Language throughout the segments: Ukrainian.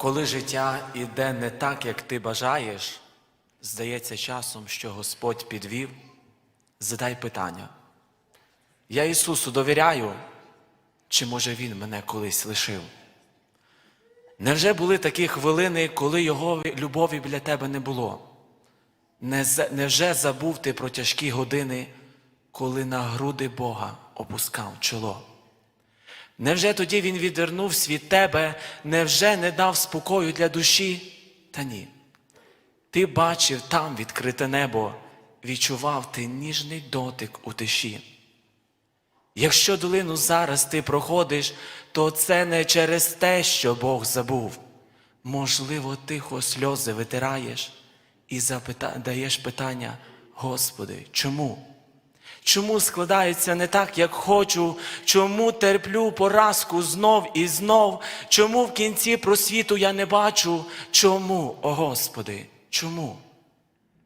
Коли життя іде не так, як ти бажаєш, здається часом, що Господь підвів, задай питання. Я Ісусу довіряю, чи може Він мене колись лишив? Невже були такі хвилини, коли Його любові біля тебе не було? Невже забув ти про тяжкі години, коли на груди Бога опускав чоло? Невже тоді він відвернувся від тебе, невже не дав спокою для душі? Та ні. Ти бачив там відкрите небо, відчував ти ніжний дотик у тиші. Якщо долину зараз ти проходиш, то це не через те, що Бог забув. Можливо, тихо сльози витираєш і запита... даєш питання, Господи, чому? Чому складається не так, як хочу? Чому терплю поразку знов і знов? Чому в кінці просвіту я не бачу? Чому, о Господи, чому?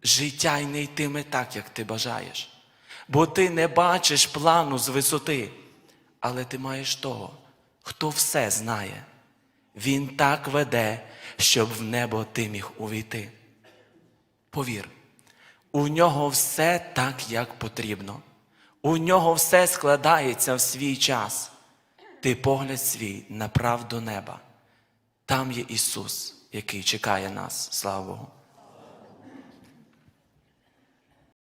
Життя й не йтиме так, як ти бажаєш. Бо ти не бачиш плану з висоти, але ти маєш того, хто все знає. Він так веде, щоб в небо ти міг увійти. Повір, у нього все так, як потрібно. У нього все складається в свій час. Ти погляд свій направ до неба. Там є Ісус, який чекає нас, слава Богу.